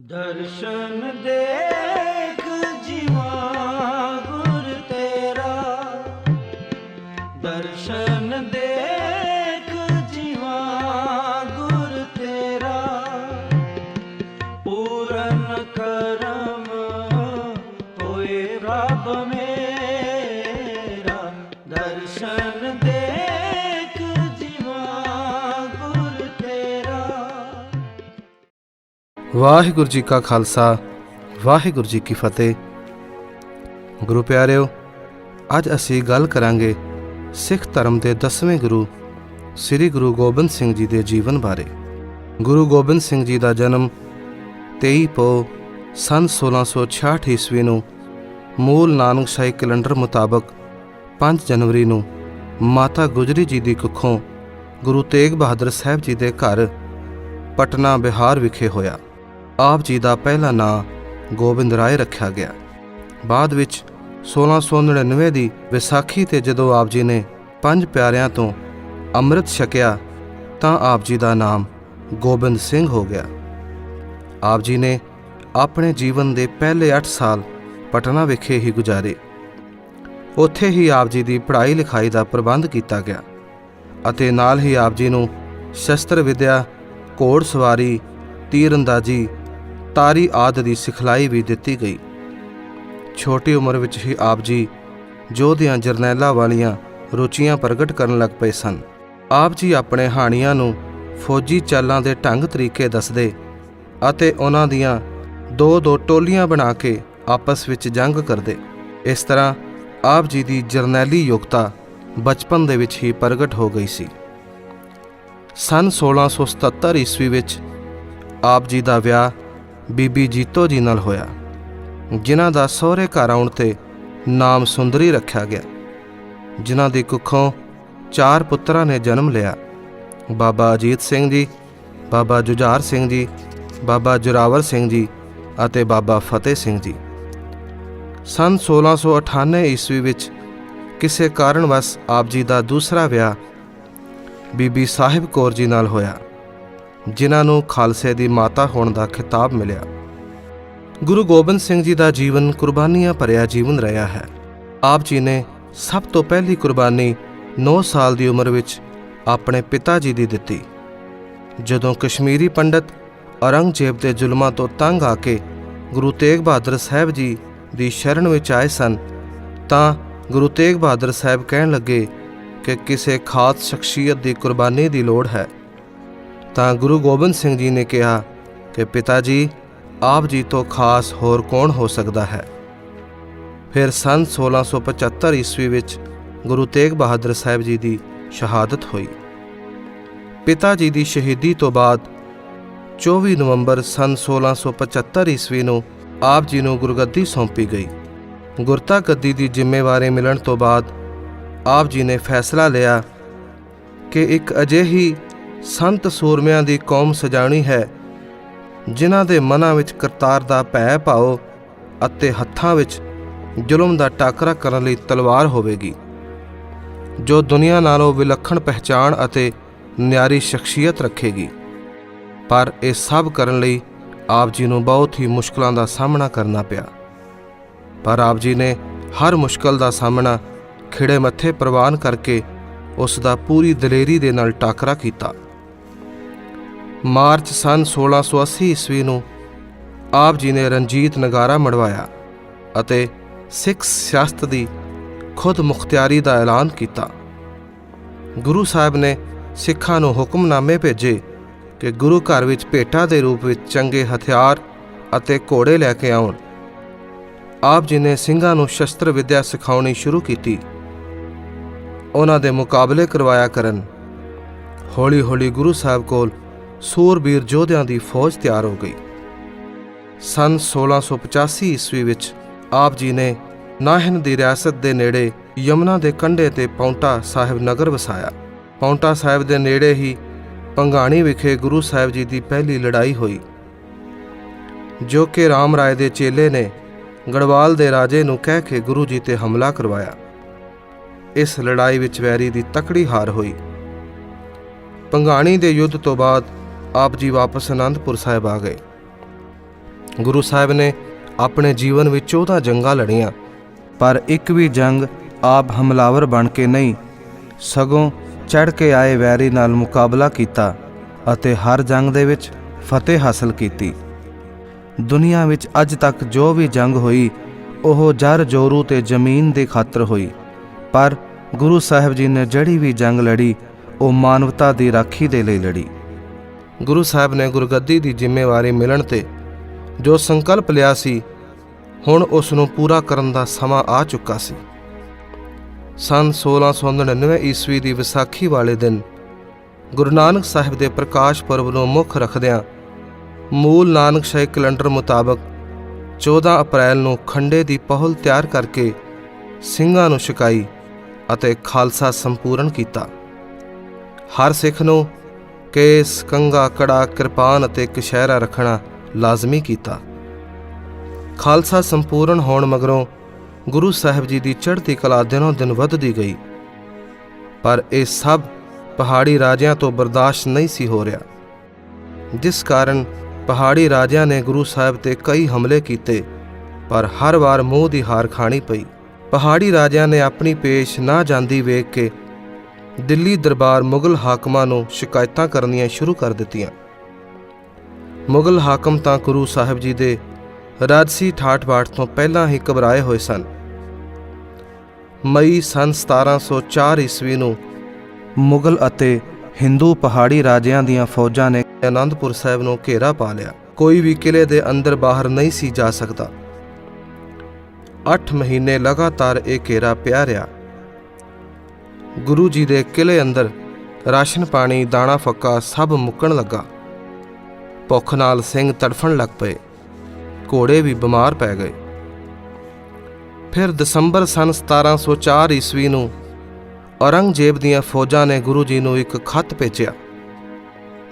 ਦਰਸ਼ਨ ਦੇਖ ਜੀਵਾ ਗੁਰ ਤੇਰਾ। ਦਰਸ਼ਨ ਦੇਖ ਜੀਵਾ ਗੁਰ ਤੇਰਾ। ਪੂਰਨ ਕਰਮ ਹੋਏ ਰੱਬ ਮੇਰਾ। ਦਰਸ਼ਨ ਵਾਹਿਗੁਰੂ ਜੀ ਕਾ ਖਾਲਸਾ, ਵਾਹਿਗੁਰੂ ਜੀ ਕੀ ਫਤਿਹ। ਗੁਰੂ ਪਿਆਰਿਓ, ਅੱਜ ਅਸੀਂ ਗੱਲ ਕਰਾਂਗੇ ਸਿੱਖ ਧਰਮ ਦੇ 10ਵੇਂ ਗੁਰੂ, ਸ੍ਰੀ ਗੁਰੂ ਗੋਬਿੰਦ ਸਿੰਘ ਜੀ ਦੇ ਜੀਵਨ ਬਾਰੇ। ਗੁਰੂ ਗੋਬਿੰਦ ਸਿੰਘ ਜੀ ਦਾ ਜਨਮ 23 ਪੋ ਸਨ 1666 ਈਸਵੀ ਨੂੰ ਮੂਲ ਨਾਨਕਸ਼ਾਹੀ ਕੈਲੰਡਰ ਮੁਤਾਬਕ 5 ਜਨਵਰੀ ਨੂੰ ਮਾਤਾ ਗੁਜਰੀ ਜੀ ਦੀ ਕੁੱਖੋਂ ਗੁਰੂ ਤੇਗ ਬਹਾਦਰ ਸਾਹਿਬ ਜੀ ਦੇ ਘਰ ਪਟਨਾ ਬਿਹਾਰ ਵਿਖੇ ਹੋਇਆ। ਆਪ ਜੀ ਦਾ ਪਹਿਲਾ ਨਾਂ ਗੋਬਿੰਦ ਰਾਏ ਰੱਖਿਆ ਗਿਆ। ਬਾਅਦ ਵਿੱਚ 1699 ਦੀ ਵਿਸਾਖੀ ਤੇ ਜਦੋਂ ਆਪ ਜੀ ਨੇ ਪੰਜ ਪਿਆਰਿਆਂ ਤੋਂ ਅੰਮ੍ਰਿਤ ਛਕਿਆ, ਤਾਂ ਆਪ ਜੀ ਦਾ ਨਾਮ ਗੋਬਿੰਦ ਸਿੰਘ ਹੋ ਗਿਆ। ਆਪ ਜੀ ਨੇ ਆਪਣੇ ਜੀਵਨ ਦੇ ਪਹਿਲੇ 8 ਸਾਲ ਪਟਨਾ ਵਿਖੇ ਹੀ ਗੁਜ਼ਾਰੇ। ਉੱਥੇ ਹੀ ਆਪ ਜੀ ਦੀ ਪੜ੍ਹਾਈ ਲਿਖਾਈ ਦਾ ਪ੍ਰਬੰਧ ਕੀਤਾ ਗਿਆ ਅਤੇ ਨਾਲ ਹੀ ਆਪ ਜੀ ਨੂੰ ਸ਼ਸਤਰ ਵਿਦਿਆ ਘੋੜ ਸਵਾਰੀ ਤੀਰਅੰਦਾਜ਼ੀ ਤਾਰੀ ਆਦਿ ਦੀ ਸਿਖਲਾਈ ਵੀ ਦਿੱਤੀ ਗਈ। ਛੋਟੀ ਉਮਰ ਵਿੱਚ ਹੀ ਆਪ ਜੀ ਯੋਧਿਆਂ ਜਰਨੈਲਾਂ ਵਾਲੀਆਂ ਰੁਚੀਆਂ ਪ੍ਰਗਟ ਕਰਨ ਲੱਗ ਪਏ ਸਨ। ਆਪ ਜੀ ਆਪਣੇ ਹਾਣੀਆਂ ਨੂੰ ਫੌਜੀ ਚਾਲਾਂ ਦੇ ਢੰਗ ਤਰੀਕੇ ਦੱਸਦੇ ਅਤੇ ਉਹਨਾਂ ਦੀਆਂ ਦੋ ਦੋ ਟੋਲੀਆਂ ਬਣਾ ਕੇ ਆਪਸ ਵਿੱਚ ਜੰਗ ਕਰਦੇ। ਇਸ ਤਰ੍ਹਾਂ ਆਪ ਜੀ ਦੀ ਜਰਨੈਲੀ ਯੋਗਤਾ ਬਚਪਨ ਦੇ ਵਿੱਚ ਹੀ ਪ੍ਰਗਟ ਹੋ ਗਈ ਸੀ। ਸਨ 1677 ਈਸਵੀ ਵਿੱਚ ਆਪ ਜੀ ਦਾ ਵਿਆਹ ਬੀਬੀ ਜੀਤੋ ਜੀ ਨਾਲ ਹੋਇਆ, ਜਿਨ੍ਹਾਂ ਦਾ ਸਹੁਰੇ ਘਰ ਆਉਣ ਤੇ ਨਾਮ ਸੁੰਦਰੀ ਰੱਖਿਆ ਗਿਆ, ਜਿਨ੍ਹਾਂ ਦੀ ਕੁੱਖੋਂ ਚਾਰ ਪੁੱਤਰਾਂ ਨੇ ਜਨਮ ਲਿਆ, ਬਾਬਾ ਅਜੀਤ ਸਿੰਘ ਜੀ, ਬਾਬਾ ਜੁਝਾਰ ਸਿੰਘ ਜੀ, ਬਾਬਾ ਜੁਰਾਵਰ ਸਿੰਘ ਜੀ ਅਤੇ ਬਾਬਾ ਫਤਿਹ ਸਿੰਘ ਜੀ। ਸਨ 1698 ਈਸਵੀ ਵਿੱਚ ਕਿਸੇ ਕਾਰਨਵਸ ਆਪ ਜੀ ਦਾ ਦੂਸਰਾ ਵਿਆਹ ਬੀਬੀ ਸਾਹਿਬ ਕੌਰ ਜੀ ਨਾਲ ਹੋਇਆ, ਜਿਨ੍ਹਾਂ ਨੂੰ ਖਾਲਸੇ ਦੀ ਮਾਤਾ ਹੋਣ ਦਾ ਖਿਤਾਬ ਮਿਲਿਆ। ਗੁਰੂ ਗੋਬਿੰਦ ਸਿੰਘ ਜੀ ਦਾ ਜੀਵਨ ਕੁਰਬਾਨੀਆਂ ਭਰਿਆ ਜੀਵਨ ਰਿਹਾ ਹੈ। ਆਪ ਜੀ ਨੇ ਸਭ ਤੋਂ ਪਹਿਲੀ ਕੁਰਬਾਨੀ 9 ਸਾਲ ਦੀ ਉਮਰ ਵਿੱਚ ਆਪਣੇ ਪਿਤਾ ਜੀ ਦੀ ਦਿੱਤੀ। ਜਦੋਂ ਕਸ਼ਮੀਰੀ ਪੰਡਤ ਔਰੰਗਜ਼ੇਬ ਦੇ ਜ਼ੁਲਮਾਂ ਤੋਂ ਤੰਗ ਆ ਕੇ ਗੁਰੂ ਤੇਗ ਬਹਾਦਰ ਸਾਹਿਬ ਜੀ ਦੀ ਸ਼ਰਨ ਵਿੱਚ ਆਏ ਸਨ, ਤਾਂ ਗੁਰੂ ਤੇਗ ਬਹਾਦਰ ਸਾਹਿਬ ਕਹਿਣ ਲੱਗੇ ਕਿ ਕਿਸੇ ਖਾਸ ਸ਼ਖਸੀਅਤ ਦੀ ਕੁਰਬਾਨੀ ਦੀ ਲੋੜ ਹੈ। ਤਾਂ ਗੁਰੂ ਗੋਬਿੰਦ ਸਿੰਘ ਜੀ ਨੇ ਕਿਹਾ ਕਿ ਪਿਤਾ ਜੀ ਆਪ ਜੀ ਤੋਂ ਖਾਸ ਹੋਰ ਕੌਣ ਹੋ ਸਕਦਾ ਹੈ? ਫਿਰ ਸੰਨ 1675 ਈਸਵੀ ਵਿੱਚ ਗੁਰੂ ਤੇਗ ਬਹਾਦਰ ਸਾਹਿਬ ਜੀ ਦੀ ਸ਼ਹਾਦਤ ਹੋਈ। ਪਿਤਾ ਜੀ ਦੀ ਸ਼ਹੀਦੀ ਤੋਂ ਬਾਅਦ 24 ਨਵੰਬਰ ਸੰਨ 1675 ਈਸਵੀ ਨੂੰ ਆਪ ਜੀ ਨੂੰ ਗੁਰਗੱਦੀ ਸੌਂਪੀ ਗਈ। ਗੁਰਤਾ ਗੱਦੀ ਦੀ ਜ਼ਿੰਮੇਵਾਰੀ ਮਿਲਣ ਤੋਂ ਬਾਅਦ ਆਪ ਜੀ ਨੇ ਫੈਸਲਾ ਲਿਆ ਕਿ ਇੱਕ ਅਜਿਹੀ ਸੰਤ ਸੂਰਮਿਆਂ ਦੀ ਕੌਮ ਸਜਾਣੀ ਹੈ ਜਿਨ੍ਹਾਂ ਦੇ ਮਨਾਂ ਵਿੱਚ ਕਰਤਾਰ ਦਾ ਭੈ ਪਾਓ ਅਤੇ ਹੱਥਾਂ ਵਿੱਚ ਜ਼ੁਲਮ ਦਾ ਟਾਕਰਾ ਕਰਨ ਲਈ ਤਲਵਾਰ ਹੋਵੇਗੀ। ਜੋ ਦੁਨੀਆ ਨਾਲੋਂ ਵਿਲੱਖਣ ਪਹਿਚਾਣ ਅਤੇ ਨਿਆਰੀ ਸ਼ਖਸੀਅਤ ਰੱਖੇਗੀ। ਪਰ ਇਹ ਸਭ ਕਰਨ ਲਈ ਆਪ ਜੀ ਨੂੰ ਬਹੁਤ ਹੀ ਮੁਸ਼ਕਲਾਂ ਦਾ ਸਾਹਮਣਾ ਕਰਨਾ ਪਿਆ। ਪਰ ਆਪ ਜੀ ਨੇ ਹਰ ਮੁਸ਼ਕਲ ਦਾ ਸਾਹਮਣਾ ਖਿੜੇ ਮੱਥੇ ਪ੍ਰਵਾਨ ਕਰਕੇ ਉਸ ਦਾ ਪੂਰੀ ਦਲੇਰੀ ਦੇ ਨਾਲ ਟਾਕਰਾ ਕੀਤਾ। ਮਾਰਚ ਸਨ 1680 ਈਸਵੀ ਨੂੰ ਆਪ ਜੀ ਨੇ ਰਣਜੀਤ ਨਗਾਰਾ ਮੜਵਾਇਆ ਅਤੇ ਸਿੱਖ ਸਿਆਸਤ ਦੀ ਖੁਦ ਮੁਖਤਿਆਰੀ ਦਾ ਐਲਾਨ ਕੀਤਾ। ਗੁਰੂ ਸਾਹਿਬ ਨੇ ਸਿੱਖਾਂ ਨੂੰ ਹੁਕਮਨਾਮੇ ਭੇਜੇ ਕਿ ਗੁਰੂ ਘਰ ਵਿੱਚ ਭੇਟਾ ਦੇ ਰੂਪ ਵਿੱਚ ਚੰਗੇ ਹਥਿਆਰ ਅਤੇ ਘੋੜੇ ਲੈ ਕੇ ਆਉਣ। ਆਪ ਜੀ ਨੇ ਸਿੰਘਾਂ ਨੂੰ ਸ਼ਸਤਰ ਵਿਦਿਆ ਸਿਖਾਉਣੀ ਸ਼ੁਰੂ ਕੀਤੀ। ਉਹਨਾਂ ਦੇ ਮੁਕਾਬਲੇ ਕਰਵਾਇਆ ਕਰਨ। ਹੌਲੀ-ਹੌਲੀ ਗੁਰੂ ਸਾਹਿਬ ਕੋਲ ਸੂਰਬੀਰ ਯੋਧਿਆਂ ਦੀ ਫੌਜ ਤਿਆਰ ਹੋ ਗਈ। ਸਨ 1685 ਈਸਵੀ ਵਿੱਚ ਆਪ ਜੀ ਨੇ ਨਾਹਨ ਦੀ ਰਿਆਸਤ ਦੇ ਨੇੜੇ ਯਮਨਾ ਦੇ ਕੰਢੇ ਤੇ ਪੌਂਟਾ ਸਾਹਿਬ ਨਗਰ ਵਸਾਇਆ। ਪੌਂਟਾ ਸਾਹਿਬ ਦੇ ਨੇੜੇ ਹੀ ਪੰਗਾਣੀ ਵਿਖੇ ਗੁਰੂ ਸਾਹਿਬ ਜੀ ਦੀ ਪਹਿਲੀ ਲੜਾਈ ਹੋਈ, ਜੋ ਕਿ ਰਾਮ ਰਾਏ ਦੇ ਚੇਲੇ ਨੇ ਗੜਵਾਲ ਦੇ ਰਾਜੇ ਨੂੰ ਕਹਿ ਕੇ ਗੁਰੂ ਜੀ ਤੇ ਹਮਲਾ ਕਰਵਾਇਆ। ਇਸ ਲੜਾਈ ਵਿੱਚ ਵੈਰੀ ਦੀ ਤਕੜੀ ਹਾਰ ਹੋਈ। ਪੰਗਾਣੀ ਦੇ ਯੁੱਧ ਤੋਂ ਬਾਅਦ ਆਪ ਜੀ ਵਾਪਸ ਅਨੰਦਪੁਰ ਸਾਹਿਬ ਆ ਗਏ। ਗੁਰੂ ਸਾਹਿਬ ਨੇ ਆਪਣੇ ਜੀਵਨ ਵਿੱਚ 14 ਜੰਗਾਂ ਲੜੀਆਂ, ਪਰ ਇੱਕ ਵੀ ਜੰਗ ਆਪ ਹਮਲਾਵਰ ਬਣ ਕੇ ਨਹੀਂ, ਸਗੋਂ ਚੜ ਕੇ ਆਏ ਵੈਰੀ ਨਾਲ ਮੁਕਾਬਲਾ ਕੀਤਾ ਅਤੇ ਹਰ ਜੰਗ ਦੇ ਵਿੱਚ ਫਤਿਹ ਹਾਸਲ ਕੀਤੀ। ਦੁਨੀਆ ਵਿੱਚ ਅੱਜ ਤੱਕ ਜੋ ਵੀ ਜੰਗ ਹੋਈ, ਉਹ ਜਰ ਜੋਰੂ ਤੇ ਜ਼ਮੀਨ ਦੇ ਖਾਤਰ ਹੋਈ, ਪਰ ਗੁਰੂ ਸਾਹਿਬ ਜੀ ਨੇ ਜਿਹੜੀ ਵੀ ਜੰਗ ਲੜੀ, ਉਹ ਮਾਨਵਤਾ ਦੀ ਰਾਖੀ ਦੇ ਲਈ ਲੜੀ। ਗੁਰੂ ਸਾਹਿਬ ਨੇ ਗੁਰਗੱਦੀ ਦੀ ਜ਼ਿੰਮੇਵਾਰੀ ਮਿਲਣ ਤੇ ਜੋ ਸੰਕਲਪ ਲਿਆ ਸੀ, ਹੁਣ ਉਸ ਨੂੰ ਪੂਰਾ ਕਰਨ ਦਾ ਸਮਾਂ ਆ ਚੁੱਕਾ ਸੀ। ਸਨ 1699 ਈਸਵੀ ਦੀ ਵਿਸਾਖੀ ਵਾਲੇ ਦਿਨ ਗੁਰੂ ਨਾਨਕ ਸਾਹਿਬ ਦੇ ਪ੍ਰਕਾਸ਼ ਪੁਰਬ ਨੂੰ ਮੁੱਖ ਰੱਖਦਿਆਂ ਮੂਲ ਨਾਨਕ ਸ਼ਾਹੀ ਕੈਲੰਡਰ ਮੁਤਾਬਕ 14 ਅਪ੍ਰੈਲ ਨੂੰ ਖੰਡੇ ਦੀ ਪਹੁਲ ਤਿਆਰ ਕਰਕੇ ਸਿੰਘਾਂ ਨੂੰ ਛਕਾਈ ਅਤੇ ਖਾਲਸਾ ਸੰਪੂਰਨ ਕੀਤਾ। ਹਰ ਸਿੱਖ ਨੂੰ ਕੇਸ ਕੰਗਾ ਕੜਾ ਕਿਰਪਾਨ ਅਤੇ ਕਸ਼ਹਿਰਾ ਰੱਖਣਾ ਲਾਜ਼ਮੀ ਕੀਤਾ। ਖਾਲਸਾ ਸੰਪੂਰਨ ਹੋਣ ਮਗਰੋਂ ਗੁਰੂ ਸਾਹਿਬ ਜੀ ਦੀ ਚੜ੍ਹਦੀ ਕਲਾ ਦਿਨੋਂ ਦਿਨ ਵੱਧਦੀ ਗਈ। ਪਰ ਇਹ ਸਭ ਪਹਾੜੀ ਰਾਜਿਆਂ ਤੋਂ ਬਰਦਾਸ਼ਤ ਨਹੀਂ ਸੀ ਹੋ ਰਿਹਾ। ਜਿਸ ਕਾਰਨ ਪਹਾੜੀ ਰਾਜਿਆਂ ਨੇ ਗੁਰੂ ਸਾਹਿਬ ਤੇ ਕਈ ਹਮਲੇ ਕੀਤੇ, ਪਰ ਹਰ ਵਾਰ ਮੂੰਹ ਦੀ ਹਾਰ ਖਾਣੀ ਪਈ। ਪਹਾੜੀ ਰਾਜਿਆਂ ਨੇ ਆਪਣੀ ਪੇਸ਼ ਨਾ ਜਾਂਦੀ ਵੇਖ ਕੇ ਦਿੱਲੀ ਦਰਬਾਰ ਮੁਗਲ ਹਾਕਮਾਂ ਨੂੰ ਸ਼ਿਕਾਇਤਾਂ ਕਰਨੀਆਂ ਸ਼ੁਰੂ ਕਰ ਦਿੱਤੀਆਂ। ਮੁਗਲ ਹਾਕਮ ਤਾਂ ਗੁਰੂ ਸਾਹਿਬ ਜੀ ਦੇ ਰਾਜਸੀ ਠਾਠ-ਬਾਠ ਤੋਂ ਪਹਿਲਾਂ ਹੀ ਘਬਰਾਏ ਹੋਏ ਸਨ। ਮਈ ਸਨ 1704 ਈਸਵੀ ਨੂੰ ਮੁਗਲ ਅਤੇ ਹਿੰਦੂ ਪਹਾੜੀ ਰਾਜਿਆਂ ਦੀਆਂ ਫੌਜਾਂ ਨੇ ਆਨੰਦਪੁਰ ਸਾਹਿਬ ਨੂੰ ਘੇਰਾ ਪਾ ਲਿਆ। ਕੋਈ ਵੀ ਕਿਲੇ ਦੇ ਅੰਦਰ ਬਾਹਰ ਨਹੀਂ ਸੀ ਜਾ ਸਕਦਾ। 8 ਮਹੀਨੇ ਲਗਾਤਾਰ ਇਹ ਘੇਰਾ ਪਿਆ ਰਿਹਾ। ਗੁਰੂ ਜੀ ਦੇ ਕਿਲੇ ਅੰਦਰ ਰਾਸ਼ਨ ਪਾਣੀ, ਦਾਣਾ ਫੱਕਾ ਸਭ ਮੁੱਕਣ ਲੱਗਾ। ਭੁੱਖ ਨਾਲ ਸਿੰਘ ਤੜਫਣ ਲੱਗ ਪਏ। ਘੋੜੇ ਵੀ ਬਿਮਾਰ ਪੈ ਗਏ। ਫਿਰ ਦਸੰਬਰ ਸਨ 1704 ਈਸਵੀ ਨੂੰ ਔਰੰਗਜ਼ੇਬ ਦੀਆਂ ਫੌਜਾਂ ਨੇ ਗੁਰੂ ਜੀ ਨੂੰ ਇੱਕ ਖੱਤ ਭੇਜਿਆ,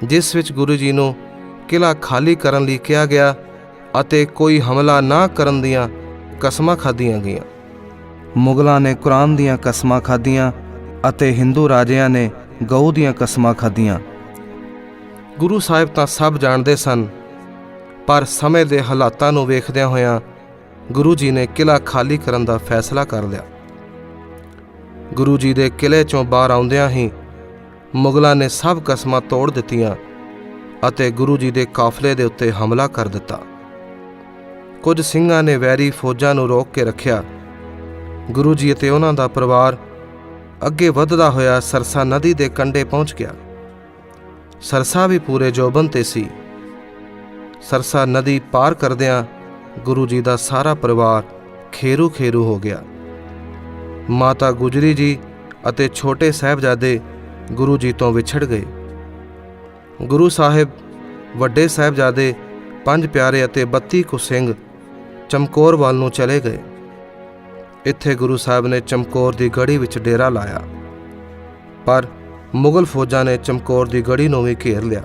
ਜਿਸ ਵਿੱਚ ਗੁਰੂ ਜੀ ਨੂੰ ਕਿਲਾ ਖਾਲੀ ਕਰਨ ਲਈ ਕਿਹਾ ਗਿਆ ਅਤੇ ਕੋਈ ਹਮਲਾ ਨਾ ਕਰਨ ਦੀਆਂ ਕਸਮਾਂ ਖਾਧੀਆਂ ਗਈਆਂ। ਮੁਗਲਾਂ ਨੇ ਕੁਰਾਨ ਦੀਆਂ ਕਸਮਾਂ ਖਾਧੀਆਂ ਅਤੇ ਹਿੰਦੂ ਰਾਜਿਆਂ ਨੇ ਗਊ ਦੀਆਂ ਕਸਮਾਂ ਖਾਧੀਆਂ। ਗੁਰੂ ਸਾਹਿਬ ਤਾਂ ਸਭ ਜਾਣਦੇ ਸਨ, ਪਰ ਸਮੇਂ ਦੇ ਹਾਲਾਤਾਂ ਨੂੰ ਵੇਖਦਿਆਂ ਹੋਇਆਂ ਗੁਰੂ ਜੀ ਨੇ ਕਿਲਾ ਖਾਲੀ ਕਰਨ ਦਾ ਫੈਸਲਾ ਕਰ ਲਿਆ। ਗੁਰੂ ਜੀ ਦੇ ਕਿਲੇ ਚੋਂ ਬਾਹਰ ਆਉਂਦਿਆਂ ਹੀ ਮੁਗਲਾਂ ਨੇ ਸਭ ਕਸਮਾਂ ਤੋੜ ਦਿੱਤੀਆਂ ਅਤੇ ਗੁਰੂ ਜੀ ਦੇ ਕਾਫਲੇ ਦੇ ਉੱਤੇ ਹਮਲਾ ਕਰ ਦਿੱਤਾ। ਕੁਝ ਸਿੰਘਾਂ ਨੇ ਵੈਰੀ ਫੌਜਾਂ ਨੂੰ ਰੋਕ ਕੇ ਰੱਖਿਆ। ਗੁਰੂ ਜੀ ਅਤੇ ਉਹਨਾਂ ਦਾ ਪਰਿਵਾਰ ਅੱਗੇ ਵੱਧਦਾ ਹੋਇਆ ਸਰਸਾ ਨਦੀ ਦੇ ਕੰਢੇ ਪਹੁੰਚ ਗਿਆ। ਸਰਸਾ ਵੀ ਪੂਰੇ ਜੋਬਨ ਤੇ ਸੀ। ਸਰਸਾ ਨਦੀ ਪਾਰ ਕਰਦਿਆਂ ਗੁਰੂ ਜੀ ਦਾ ਸਾਰਾ ਪਰਿਵਾਰ ਖੇਰੂ ਖੇਰੂ ਹੋ ਗਿਆ। ਮਾਤਾ ਗੁਜਰੀ ਜੀ ਅਤੇ ਛੋਟੇ ਸਾਹਿਬਜ਼ਾਦੇ ਗੁਰੂ ਜੀ ਤੋਂ ਵਿਛੜ ਗਏ। ਗੁਰੂ ਸਾਹਿਬ, ਵੱਡੇ ਸਾਹਿਬਜ਼ਾਦੇ, ਪੰਜ ਪਿਆਰੇ ਅਤੇ 32 ਕੁ ਸਿੰਘ ਚਮਕੌਰ ਵੱਲ ਨੂੰ ਚਲੇ ਗਏ। ਇੱਥੇ ਗੁਰੂ ਸਾਹਿਬ ਨੇ ਚਮਕੌਰ ਦੀ ਗੜੀ ਵਿੱਚ ਡੇਰਾ ਲਾਇਆ। ਪਰ ਮੁਗਲ ਫੌਜਾਂ ਨੇ ਚਮਕੌਰ ਦੀ ਗੜੀ ਨੂੰ ਵੀ ਘੇਰ ਲਿਆ।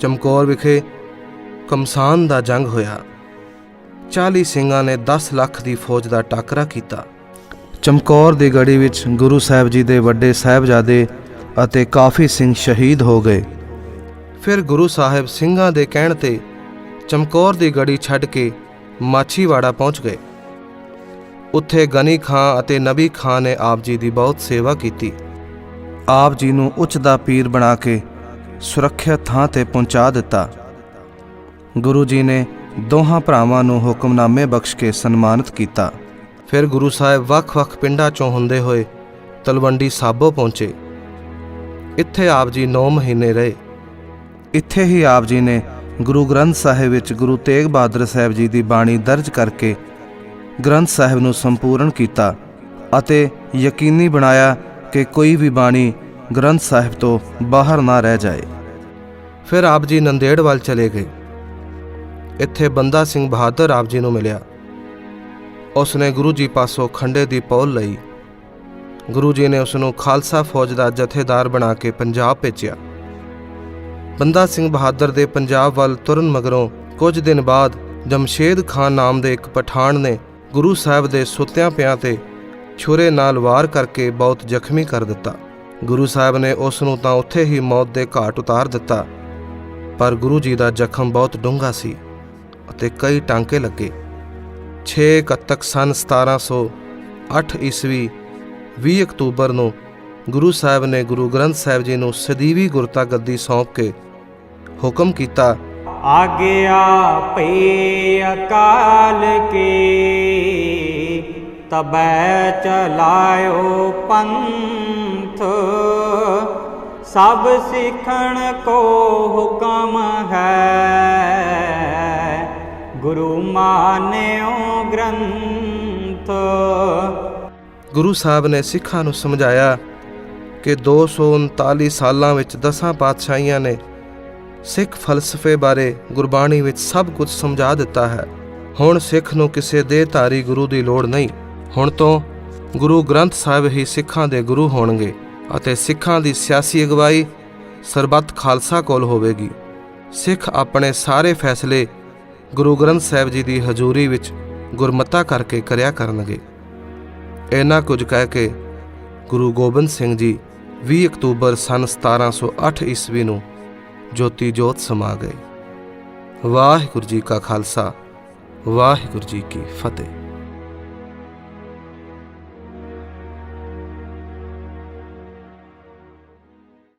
ਚਮਕੌਰ ਵਿਖੇ ਕਮਸਾਨ ਦਾ ਜੰਗ ਹੋਇਆ। 40 ਸਿੰਘਾਂ ਨੇ 10 ਲੱਖ ਦੀ ਫੌਜ ਦਾ ਟਾਕਰਾ ਕੀਤਾ। ਚਮਕੌਰ ਦੀ ਗੜੀ ਵਿੱਚ ਗੁਰੂ ਸਾਹਿਬ ਜੀ ਦੇ ਵੱਡੇ ਸਾਹਿਬਜ਼ਾਦੇ ਅਤੇ ਕਾਫੀ ਸਿੰਘ ਸ਼ਹੀਦ ਹੋ ਗਏ। ਫਿਰ ਗੁਰੂ ਸਾਹਿਬ ਸਿੰਘਾਂ ਦੇ ਕਹਿਣ ਤੇ ਚਮਕੌਰ ਦੀ ਗੜੀ ਛੱਡ ਕੇ ਮਾਛੀਵਾੜਾ ਪਹੁੰਚ ਗਏ। ਉੱਥੇ ਗਨੀ ਖਾਂ ਅਤੇ ਨਬੀ ਖਾਂ ਨੇ ਆਪ ਜੀ ਦੀ ਬਹੁਤ ਸੇਵਾ ਕੀਤੀ। ਆਪ ਜੀ ਨੂੰ ਉੱਚ ਦਾ ਪੀਰ ਬਣਾ ਕੇ ਸੁਰੱਖਿਅਤ ਥਾਂ ਤੇ ਪਹੁੰਚਾ ਦਿੱਤਾ। ਗੁਰੂ ਜੀ ਨੇ ਦੋਹਾਂ ਭਰਾਵਾਂ ਨੂੰ ਹੁਕਮਨਾਮੇ ਬਖਸ਼ ਕੇ ਸਨਮਾਨਿਤ ਕੀਤਾ। ਫਿਰ ਗੁਰੂ ਸਾਹਿਬ ਵੱਖ-ਵੱਖ ਪਿੰਡਾਂ ਚੋਂ ਹੁੰਦੇ ਹੋਏ ਤਲਵੰਡੀ ਸਾਬੋ ਪਹੁੰਚੇ। ਇੱਥੇ ਆਪ ਜੀ 9 ਮਹੀਨੇ ਰਹੇ। ਇੱਥੇ ਹੀ ਆਪ ਜੀ ਨੇ ਗੁਰੂ ਗ੍ਰੰਥ ਸਾਹਿਬ ਵਿੱਚ ਗੁਰੂ ਤੇਗ ਬਹਾਦਰ ਸਾਹਿਬ ਜੀ ਦੀ ਬਾਣੀ ਦਰਜ ਕਰਕੇ ਗ੍ਰੰਥ ਸਾਹਿਬ ਨੂੰ ਸੰਪੂਰਨ ਕੀਤਾ ਅਤੇ ਯਕੀਨੀ ਬਣਾਇਆ ਕਿ ਕੋਈ ਵੀ ਬਾਣੀ ਗ੍ਰੰਥ ਸਾਹਿਬ ਤੋਂ ਬਾਹਰ ਨਾ ਰਹਿ ਜਾਏ। ਫਿਰ ਆਪ ਜੀ ਨੰਦੇੜ ਵੱਲ ਚਲੇ ਗਏ। ਇੱਥੇ ਬੰਦਾ ਸਿੰਘ ਬਹਾਦਰ ਆਪ ਜੀ ਨੂੰ ਮਿਲਿਆ। ਉਸ ਨੇ ਗੁਰੂ ਜੀ ਪਾਸੋਂ ਖੰਡੇ ਦੀ ਪੌਲ ਲਈ। ਗੁਰੂ ਜੀ ਨੇ ਉਸ ਨੂੰ ਖਾਲਸਾ ਫੌਜ ਦਾ ਜਥੇਦਾਰ ਬਣਾ ਕੇ ਪੰਜਾਬ ਭੇਜਿਆ। ਬੰਦਾ ਸਿੰਘ ਬਹਾਦਰ ਦੇ ਪੰਜਾਬ ਵੱਲ ਤੁਰਨ ਮਗਰੋਂ ਕੁਝ ਦਿਨ ਬਾਅਦ ਜਮਸ਼ੇਦ ਖਾਨ ਨਾਮ ਦੇ ਇੱਕ ਪਠਾਨ ਨੇ ਗੁਰੂ ਸਾਹਿਬ ਦੇ ਸੁੱਤਿਆਂ ਪਿਆਂ ਤੇ ਛੁਰੇ ਨਾਲ ਵਾਰ ਕਰਕੇ ਬਹੁਤ ਜ਼ਖਮੀ ਕਰ ਦਿੱਤਾ। ਗੁਰੂ ਸਾਹਿਬ ਨੇ ਉਸ ਨੂੰ ਤਾਂ ਉੱਥੇ ਹੀ ਮੌਤ ਦੇ ਘਾਟ ਉਤਾਰ ਦਿੱਤਾ, ਪਰ ਗੁਰੂ ਜੀ ਦਾ ਜ਼ਖਮ ਬਹੁਤ ਡੂੰਘਾ ਸੀ ਅਤੇ ਕਈ ਟਾਂਕੇ ਲੱਗੇ। 6 ਕੱਤਕ ਸਨ 1708 ਈਸਵੀ 20 ਅਕਤੂਬਰ ਨੂੰ ਗੁਰੂ ਸਾਹਿਬ ਨੇ ਗੁਰੂ ਗ੍ਰੰਥ ਸਾਹਿਬ ਜੀ ਨੂੰ ਸਦੀਵੀ ਗੁਰਤਾ ਗੱਦੀ ਸੌਂਪ ਕੇ ਹੁਕਮ ਕੀਤਾ ਆਗਿਆ ਭਈ ਅਕਾਲ ਕੀ, ਤਬੈ ਚਲਾਇਓ ਪੰਥ। ਸਭ ਸਿੱਖਣ ਕੋ ਹੁਕਮ ਹੈ, ਗੁਰੂ ਮਾਨਿਓ ਗ੍ਰੰਥ। ਗੁਰੂ ਸਾਹਿਬ ਨੇ ਸਿੱਖਾਂ ਨੂੰ ਸਮਝਾਇਆ ਕਿ 239 ਸਾਲਾਂ ਵਿੱਚ ਦਸਾਂ ਪਾਤਸ਼ਾਹੀਆਂ ਨੇ ਸਿੱਖ ਫਲਸਫੇ ਬਾਰੇ ਗੁਰਬਾਣੀ ਵਿੱਚ ਸਭ ਕੁਝ ਸਮਝਾ ਦਿੱਤਾ ਹੈ। ਹੁਣ ਸਿੱਖ ਨੂੰ ਕਿਸੇ ਦੇ ਧਾਰੀ ਗੁਰੂ ਦੀ ਲੋੜ ਨਹੀਂ। ਹੁਣ ਤੋਂ ਗੁਰੂ ਗ੍ਰੰਥ ਸਾਹਿਬ ਹੀ ਸਿੱਖਾਂ ਦੇ ਗੁਰੂ ਹੋਣਗੇ ਅਤੇ ਸਿੱਖਾਂ ਦੀ ਸਿਆਸੀ ਅਗਵਾਈ ਸਰਬੱਤ ਖਾਲਸਾ ਕੋਲ ਹੋਵੇਗੀ। ਸਿੱਖ ਆਪਣੇ ਸਾਰੇ ਫੈਸਲੇ ਗੁਰੂ ਗ੍ਰੰਥ ਸਾਹਿਬ ਜੀ ਦੀ ਹਜ਼ੂਰੀ ਵਿੱਚ ਗੁਰਮਤਾ ਕਰਕੇ ਕਰਿਆ ਕਰਨਗੇ। ਇੰਨਾ ਕੁਝ ਕਹਿ ਕੇ ਗੁਰੂ ਗੋਬਿੰਦ ਸਿੰਘ ਜੀ 20 ਅਕਤੂਬਰ ਸਨ 1708 ਈਸਵੀ ਨੂੰ ਜੋਤੀ ਜੋਤ ਸਮਾ ਗਏ ਵਾਹਿਗੁਰੂ ਜੀ ਕਾ ਖਾਲਸਾ ਵਾਹਿਗੁਰੂ ਜੀ ਕੀ ਫਤਿਹ।